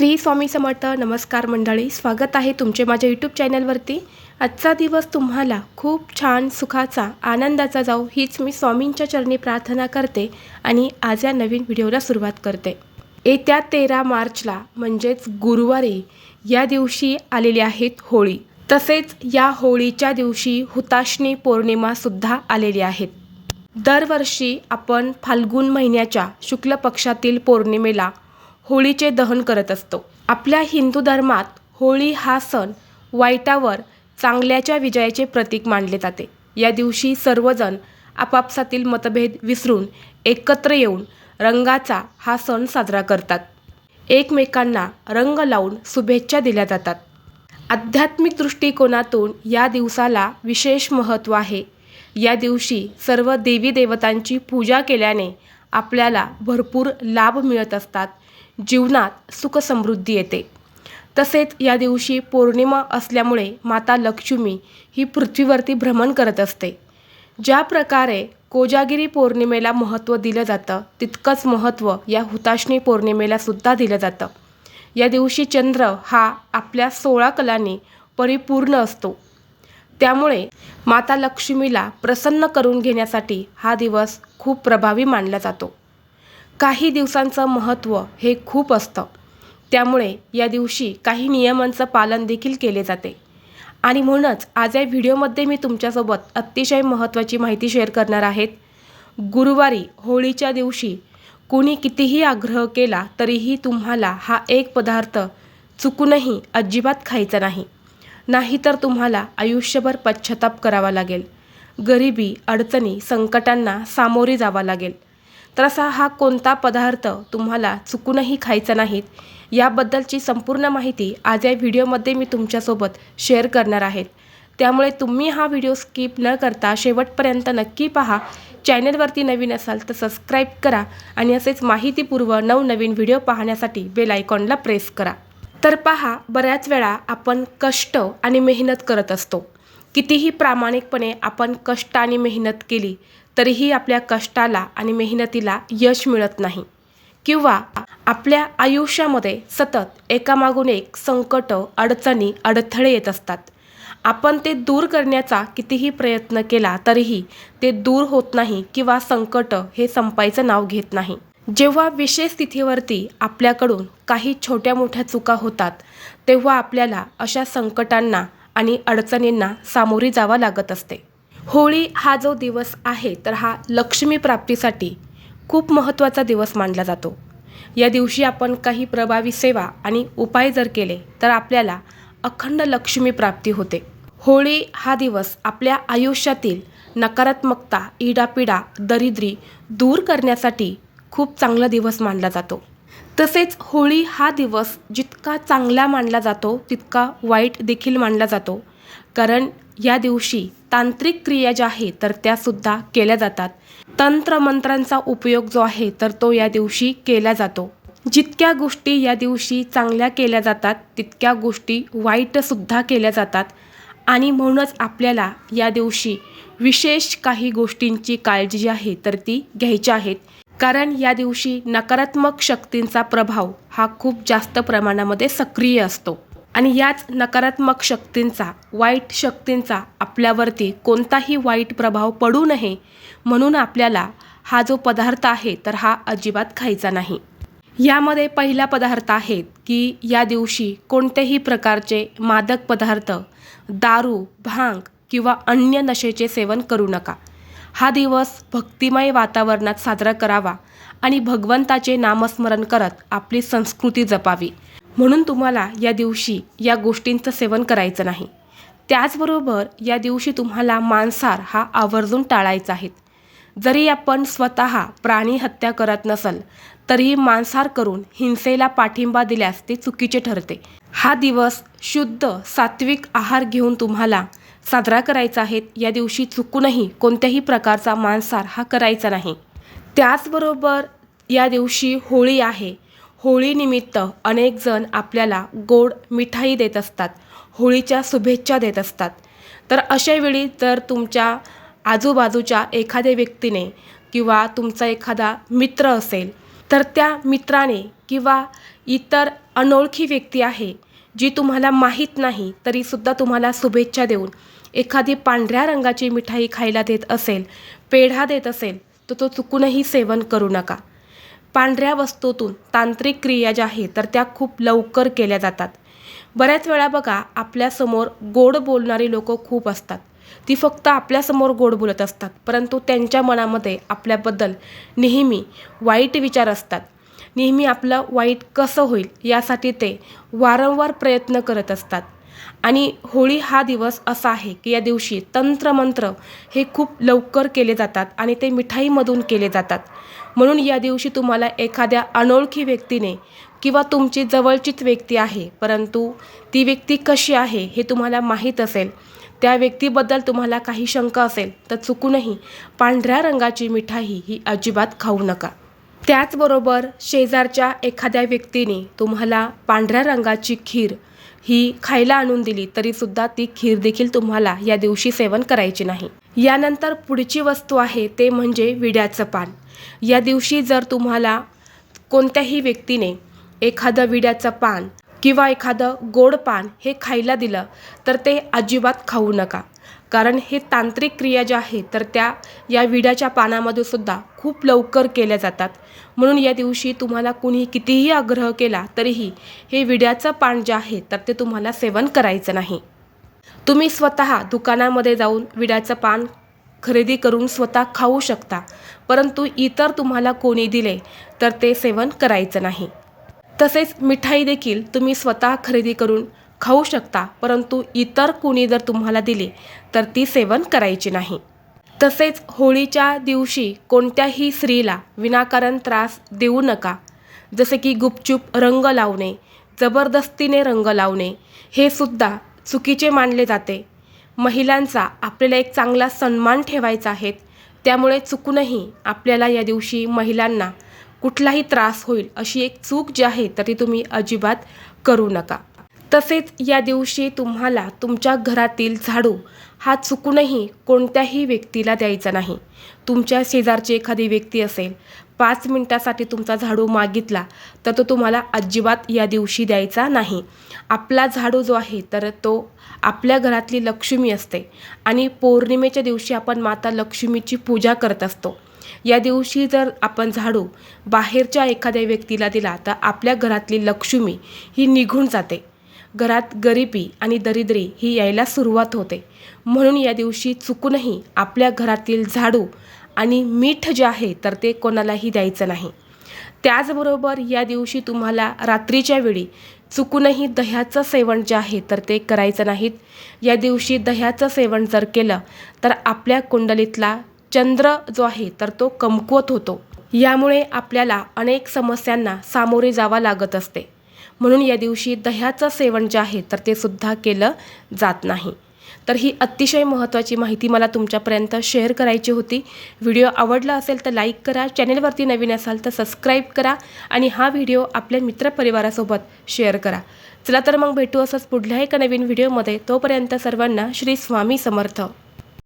श्री स्वामी समर्थ नमस्कार मंडळी स्वागत आहे तुमचे माझ्या यूट्यूब चॅनलवरती आजचा दिवस तुम्हाला खूप छान सुखाचा आनंदाचा जाऊ हीच मी स्वामींच्या चरणी प्रार्थना करते आणि आज या नवीन व्हिडिओला सुरुवात करते. येत्या तेरा मार्चला म्हणजेच गुरुवारी या दिवशी आलेली आहेत होळी. तसेच या होळीच्या दिवशी हुताशनी पौर्णिमासुद्धा आलेली आहेत. दरवर्षी आपण फाल्गुन महिन्याच्या शुक्ल पक्षातील पौर्णिमेला होळीचे दहन करत असतो. आपल्या हिंदू धर्मात होळी हा सण वाईटावर चांगल्याच्या विजयाचे प्रतीक मानले जाते. या दिवशी सर्वजण आपापसातील मतभेद विसरून एकत्र येऊन रंगाचा हा सण साजरा करतात. एकमेकांना रंग लावून शुभेच्छा दिल्या जातात. आध्यात्मिक दृष्टिकोनातून या दिवसाला विशेष महत्त्व आहे. या दिवशी सर्व देवी देवतांची पूजा केल्याने आपल्याला भरपूर लाभ मिळत असतात. जीवनात सुखसमृद्धी येते. तसेच या दिवशी पौर्णिमा असल्यामुळे माता लक्ष्मी ही पृथ्वीवरती भ्रमण करत असते. ज्या प्रकारे कोजागिरी पौर्णिमेला महत्त्व दिलं जातं तितकंच महत्त्व या हुताशणी पौर्णिमेला सुद्धा दिलं जातं. या दिवशी चंद्र हा आपल्या सोळा कलांनी परिपूर्ण असतो. त्यामुळे माता लक्ष्मीला प्रसन्न करून घेण्यासाठी हा दिवस खूप प्रभावी मानला जातो. काही दिवसांचं महत्त्व हे खूप असतं. त्यामुळे या दिवशी काही नियमांचं पालन देखील केले जाते. आणि म्हणूनच आज या व्हिडिओमध्ये मी तुमच्यासोबत अतिशय महत्त्वाची माहिती शेअर करणार आहेत. गुरुवारी होळीच्या दिवशी कुणी कितीही आग्रह केला तरीही तुम्हाला हा एक पदार्थ चुकूनही अजिबात खायचा नाही. नाहीतर तुम्हाला आयुष्यभर पश्चाताप करावा लागेल. गरिबी अडचणी संकटांना सामोरे जावं लागेल. तर असा हा कोणता पदार्थ तुम्हाला चुकूनही खायचा नाहीत याबद्दलची संपूर्ण माहिती आज या व्हिडिओमध्ये मी तुमच्यासोबत शेअर करणार आहेत त्यामुळे तुम्ही हा व्हिडिओ स्किप न करता शेवटपर्यंत नक्की पहा. चॅनलवरती नवीन असाल तर सबस्क्राईब करा आणि असेच माहितीपूर्व नवनवीन व्हिडिओ पाहण्यासाठी बेल आयकॉनला प्रेस करा. तर पहा बऱ्याच वेळा आपण कष्ट आणि मेहनत करत असतो. कितीही प्रामाणिकपणे आपण कष्ट आणि मेहनत केली तरीही आपल्या कष्टाला आणि मेहनतीला यश मिळत नाही. किंवा आपल्या आयुष्यामध्ये सतत एकामागून एक संकट अडचणी अडथळे येत असतात. आपण ते दूर करण्याचा कितीही प्रयत्न केला तरीही ते दूर होत नाही किंवा संकट हे संपायचं नाव घेत नाही. जेव्हा विशेष स्थितीवरती आपल्याकडून काही छोट्या मोठ्या चुका होतात तेव्हा आपल्याला अशा संकटांना आणि अडचणींना सामोरी जावं लागत असते. होळी हा जो दिवस आहे तर हा लक्ष्मी प्राप्तीसाठी खूप महत्त्वाचा दिवस मानला जातो. या दिवशी आपण काही प्रभावी सेवा आणि उपाय जर केले तर आपल्याला अखंड लक्ष्मी प्राप्ती होते. होळी हा दिवस आपल्या आयुष्यातील नकारात्मकता इडापिडा दरिद्री दूर करण्यासाठी खूप चांगला दिवस मानला जातो. तसेच होळी हा दिवस जितका चांगला मानला जातो तितका वाईट देखील मानला जातो. कारण या दिवशी तांत्रिक क्रिया ज्या आहेत तर त्यासुद्धा केल्या जातात. तंत्रमंत्रांचा उपयोग जो आहे तर तो या दिवशी केला जातो. जितक्या गोष्टी या दिवशी चांगल्या केल्या जातात तितक्या गोष्टी वाईटसुद्धा केल्या जातात. आणि म्हणूनच आपल्याला या दिवशी विशेष काही गोष्टींची काळजी जी आहे तर ती घ्यायची आहेत कारण या दिवशी नकारात्मक शक्तींचा प्रभाव हा खूप जास्त प्रमाणामध्ये सक्रिय असतो. आणि याच नकारात्मक शक्तींचा वाईट शक्तींचा आपल्यावरती कोणताही वाईट प्रभाव पडू नये म्हणून आपल्याला हा जो पदार्थ आहे तर हा अजिबात खायचा नाही. यामध्ये पहिला पदार्थ आहे की या दिवशी कोणत्याही प्रकारचे मादक पदार्थ दारू भांग किंवा अन्य नशेचे सेवन करू नका. हा दिवस भक्तिमय वातावरणात साजरा करावा आणि भगवंताचे नामस्मरण करत आपली संस्कृती जपावी. म्हणून तुम्हाला या दिवशी या गोष्टींचं सेवन करायचं नाही. त्याचबरोबर या दिवशी तुम्हाला मांसाहार हा आवर्जून टाळायचा आहे. जरी आपण स्वतः प्राणी हत्या करत नसल तरीही मांसाहार करून हिंसेला पाठिंबा दिल्यास ते चुकीचे ठरते. हा दिवस शुद्ध सात्विक आहार घेऊन तुम्हाला साजरा करायचा आहे. या दिवशी चुकूनही कोणत्याही प्रकारचा मांसाहार हा करायचा नाही. त्याचबरोबर या दिवशी होळी आहे. होळीनिमित्त अनेक जण आपल्याला गोड मिठाई देत असतात होळीच्या शुभेच्छा देत असतात. तर अशावेळी जर तुमच्या आजूबाजूच्या एखाद्या व्यक्तीने किंवा तुमचा एखादा मित्र असेल तर त्या मित्राने किंवा इतर अनोळखी व्यक्ती आहे जी तुम्हाला माहीत नाही तरीसुद्धा तुम्हाला शुभेच्छा देऊन एखादी पांढऱ्या रंगाची मिठाई खायला देत असेल पेढा देत असेल तर तो चुकूनही सेवन करू नका. पांढऱ्या वस्तूतून तांत्रिक क्रिया ज्या आहेत तर त्या खूप लवकर केल्या जातात. बऱ्याच वेळा बघा आपल्यासमोर गोड बोलणारी लोक खूप असतात. ती फक्त आपल्यासमोर गोड बोलत असतात परंतु त्यांच्या मनामध्ये आपल्याबद्दल नेहमी वाईट विचार असतात. नेहमी आपलं वाईट कसं होईल यासाठी ते वारंवार प्रयत्न करत असतात. आणि होळी हा दिवस असा आहे की या दिवशी तंत्रमंत्र हे खूप लवकर केले जातात आणि ते मिठाईमधून केले जातात. म्हणून या दिवशी तुम्हाला एखाद्या अनोळखी व्यक्तीने किंवा तुमची जवळचीच व्यक्ती आहे परंतु ती व्यक्ती कशी आहे हे तुम्हाला माहीत असेल. त्या व्यक्तीबद्दल तुम्हाला काही शंका असेल तर चुकूनही पांढऱ्या रंगाची मिठाई ही अजिबात खाऊ नका. त्याचबरोबर शेजारच्या एखाद्या व्यक्तीने तुम्हाला पांढऱ्या रंगाची खीर ही खायला आणून दिली तरीसुद्धा ती खीर देखील तुम्हाला या दिवशी सेवन करायची नाही. यानंतर पुढची वस्तू आहे ते म्हणजे विड्याचं पान. या दिवशी जर तुम्हाला कोणत्याही व्यक्तीने एखादं विड्याचं पान किंवा एखादं गोड पान हे खायला दिलं तर ते अजिबात खाऊ नका. कारण हे तांत्रिक क्रिया ज्या आहेत तर त्या या विड्याच्या पानामध्ये सुद्धा खूप लवकर केल्या जातात. म्हणून या दिवशी तुम्हाला कुणी कितीही आग्रह केला तरीही हे विड्याचं पान जे आहे तर ते तुम्हाला सेवन करायचं नाही. तुम्ही स्वतः दुकानामध्ये जाऊन विड्याचं पान खरेदी करून स्वतः खाऊ शकता परंतु इतर तुम्हाला कोणी दिले तर ते सेवन करायचं नाही. तसेच मिठाई देखील तुम्ही स्वतः खरेदी करून खाऊ शकता परंतु इतर कुणी जर तुम्हाला दिले तर ती सेवन करायची नाही. तसेच होळीच्या दिवशी कोणत्याही स्त्रीला विनाकारण त्रास देऊ नका. जसे की गुपचूप रंग लावणे जबरदस्तीने रंग लावणे हे सुद्धा चुकीचे मानले जाते. महिलांचा आपल्याला एक चांगला सन्मान ठेवायचा आहे त्यामुळे चुकूनही आपल्याला या दिवशी महिलांना कुठलाही त्रास होईल अशी एक चूक जी आहे तर ती तुम्ही अजिबात करू नका. तसेच या दिवशी तुम्हाला तुमच्या घरातील झाडू हा चुकूनही कोणत्याही व्यक्तीला द्यायचा नाही. तुमच्या शेजारची एखादी व्यक्ती असेल पाच मिनटासाठी तुमचा झाडू मागितला तर तो तुम्हाला अजिबात या दिवशी द्यायचा नाही. आपला झाडू जो आहे तर तो आपल्या घरातली लक्ष्मी असते आणि पौर्णिमेच्या दिवशी आपण माता लक्ष्मीची पूजा करत असतो. या दिवशी जर आपण झाडू बाहेरच्या एखाद्या व्यक्तीला दिला तर आपल्या घरातली लक्ष्मी ही निघून जाते. घरात गरिबी आणि दरिद्री ही यायला सुरुवात होते. म्हणून या दिवशी चुकूनही आपल्या घरातील झाडू आणि मीठ जे आहे तर ते कोणालाही द्यायचं नाही. त्याचबरोबर या दिवशी तुम्हाला रात्रीच्या वेळी चुकूनही दह्याचं सेवन जे आहे तर ते करायचं नाहीत. या दिवशी दह्याचं सेवन जर केलं तर आपल्या कुंडलीतला चंद्र जो आहे तर तो कमकुवत होतो. यामुळे आपल्याला अनेक समस्यांना सामोरे जावा लागत असते. म्हणून या दिवशी दह्याचं सेवन जे आहे तर ते सुद्धा केलं जात नाही. तर ही अतिशय महत्त्वाची माहिती मला तुमच्यापर्यंत शेअर करायची होती. व्हिडिओ आवडला असेल तर लाईक करा चॅनेलवरती नवीन असाल तर सबस्क्राईब करा आणि हा व्हिडिओ आपल्या मित्रपरिवारासोबत शेअर करा. चला तर मग भेटू असंच पुढल्या एका नवीन व्हिडिओमध्ये. तोपर्यंत सर्वांना श्री स्वामी समर्थ.